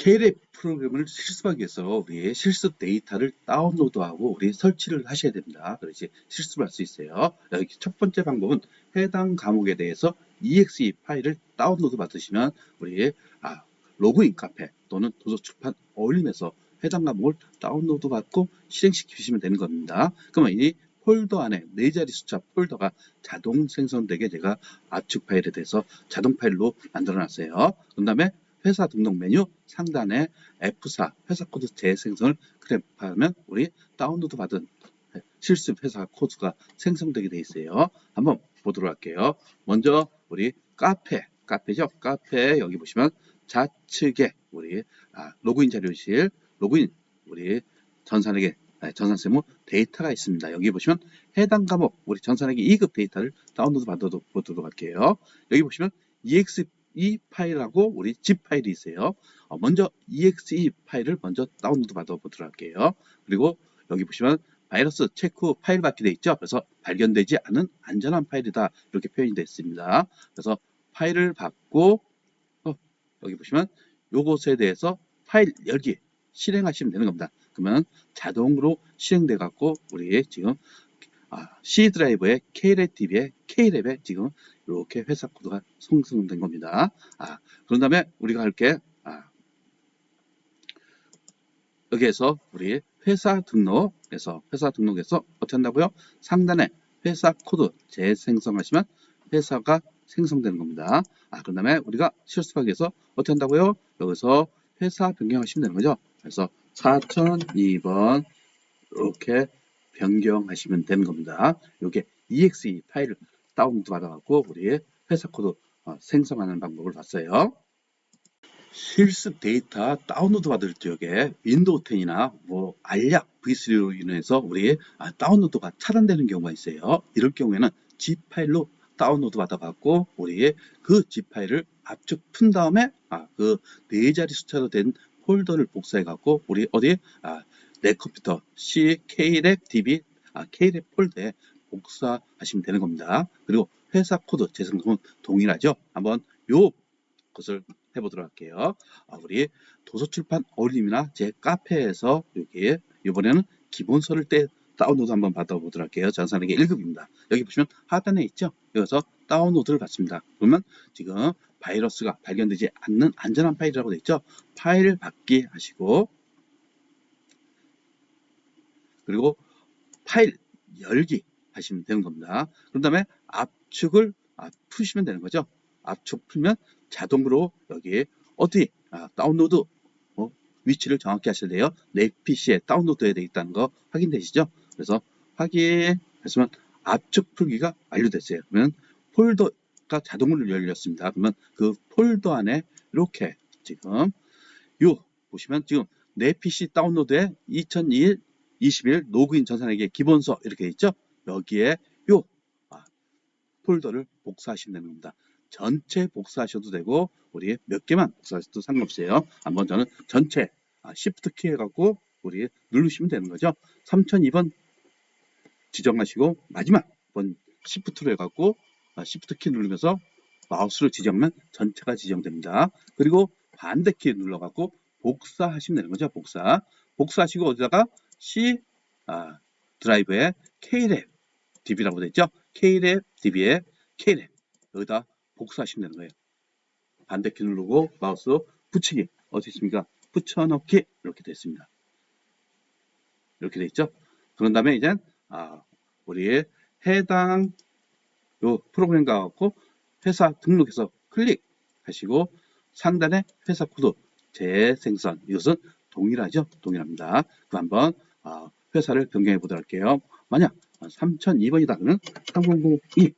KLF 프로그램을 실습하기 위해서 우리 실습 데이터를 다운로드하고 우리 설치를 하셔야 됩니다. 그래서 실습을 할 수 있어요. 여기 첫 번째 방법은 해당 과목에 대해서 exe 파일을 다운로드 받으시면 우리 아, 로그인 카페 또는 도서 출판 어울림에서 해당 과목을 다운로드 받고 실행시키시면 되는 겁니다. 그러면 이 폴더 안에 네 자리 숫자 폴더가 자동 생성되게 제가 압축 파일에 대해서 자동 파일로 만들어 놨어요. 그 다음에 회사 등록 메뉴 상단에 F4 회사 코드 재생성을 클릭하면 우리 다운로드 받은 실습 회사 코드가 생성되게 되어 있어요. 한번 보도록 할게요. 먼저 우리 카페, 카페죠? 카페 여기 보시면 좌측에 우리 아, 로그인 자료실, 로그인 우리 전산에게 네, 전산세무 데이터가 있습니다. 여기 보시면 해당 과목 우리 전산에게 2급 데이터를 다운로드 받아보도록 할게요. 여기 보시면 exe 파일하고 우리 zip 파일이 있어요. 어, 먼저 exe 파일을 먼저 다운로드 받아보도록 할게요. 그리고 여기 보시면 바이러스 체크 파일 받게 돼 있죠. 그래서 발견되지 않은 안전한 파일이다 이렇게 표현이 되어 있습니다. 그래서 파일을 받고 어, 여기 보시면 요것에 대해서 파일 열기 실행하시면 되는 겁니다. 그러면 자동으로 실행돼 갖고 우리 지금 아, C 드라이브의 K랩 DB의 K랩에 지금 이렇게 회사 코드가 생성된 겁니다. 아, 그런 다음에 우리가 할게 아, 여기에서 우리 회사 등록에서 회사 등록에서 어떻게 한다고요? 상단에 회사 코드 재생성하시면 회사가 생성되는 겁니다. 아, 그 다음에 우리가 실습하기 위해서 어떻게 한다고요? 여기서 회사 변경하시면 되는 거죠. 그래서 4002번 이렇게 변경하시면 되는 겁니다. 이게 exe 파일을 다운로드 받아갖고 우리 회사 코드 어, 생성하는 방법을 봤어요. 실습 데이터 다운로드 받을 적에 윈도우 10이나 뭐 알약 V3로 인해서 우리 아, 다운로드가 차단되는 경우가 있어요. 이럴 경우에는 zip 파일로 다운로드 받아갖고 우리 그 zip 파일을 압축 푼 다음에 아, 그 네 자리 숫자로 된 폴더를 복사해 갖고 우리 어디 아, 내 컴퓨터 C K랩 DB 아, K랩 폴더에 복사하시면 되는 겁니다. 그리고 회사 코드 재생성은 동일하죠. 한번 요 것을 해보도록 할게요. 아, 우리 도서출판 어울림이나 제 카페에서 여기 이번에는 기본서를 때 다운로드 한번 받아보도록 할게요. 전산에게 1급입니다. 여기 보시면 하단에 있죠. 여기서 다운로드를 받습니다. 그러면 지금 바이러스가 발견되지 않는 안전한 파일이라고 되어 있죠. 파일 받기 하시고 그리고 파일 열기 하시면 되는 겁니다. 그런 다음에 압축을 아, 푸시면 되는 거죠. 압축 풀면 자동으로 여기 어디 아, 다운로드 어, 위치를 정확히 하셔야 돼요. 내 PC에 다운로드해야 되어 있다는 거 확인되시죠? 그래서 확인 했으면 압축 풀기가 완료됐어요. 그러면 폴더가 자동으로 열렸습니다. 그러면 그 폴더 안에 이렇게 지금 요 보시면 지금 내 PC 다운로드에 2021 21 로그인 전산에게 기본서 이렇게 있죠? 여기에 요 아, 폴더를 복사하시면 되는 겁니다. 전체 복사하셔도 되고 우리 몇 개만 복사하셔도 상관없어요. 한번 저는 전체 아, Shift 키 해갖고 우리 누르시면 되는 거죠. 3002번 지정하시고 마지막 번 Shift로 해갖고 아, Shift 키 누르면서 마우스를 지정하면 전체가 지정됩니다. 그리고 반대 키 눌러갖고 복사하시면 되는 거죠. 복사. 복사하시고 어디다가 C 아, 드라이브에 K랩 DB라고 되어 있죠. K랩 DB에 K랩 여기다 복사하시면 되는 거예요. 반대키 누르고 마우스 붙이기 어디 있습니까? 붙여넣기 이렇게 되어 있습니다. 이렇게 되어 있죠. 그런 다음에 이제 아, 우리 해당 요 프로그램 가갖고 회사 등록해서 클릭하시고 상단에 회사 코드 재생성 이것은 동일하죠. 동일합니다. 그 한번 아, 회사를 변경해 보도록 할게요. 만약 3002번이다 그러면 3002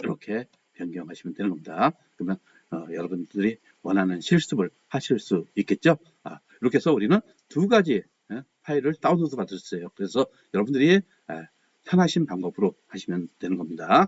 이렇게 변경하시면 되는 겁니다. 그러면 어, 여러분들이 원하는 실습을 하실 수 있겠죠. 아, 이렇게 해서 우리는 두 가지 예, 파일을 다운로드 있어요. 그래서 여러분들이 에, 편하신 방법으로 하시면 되는 겁니다.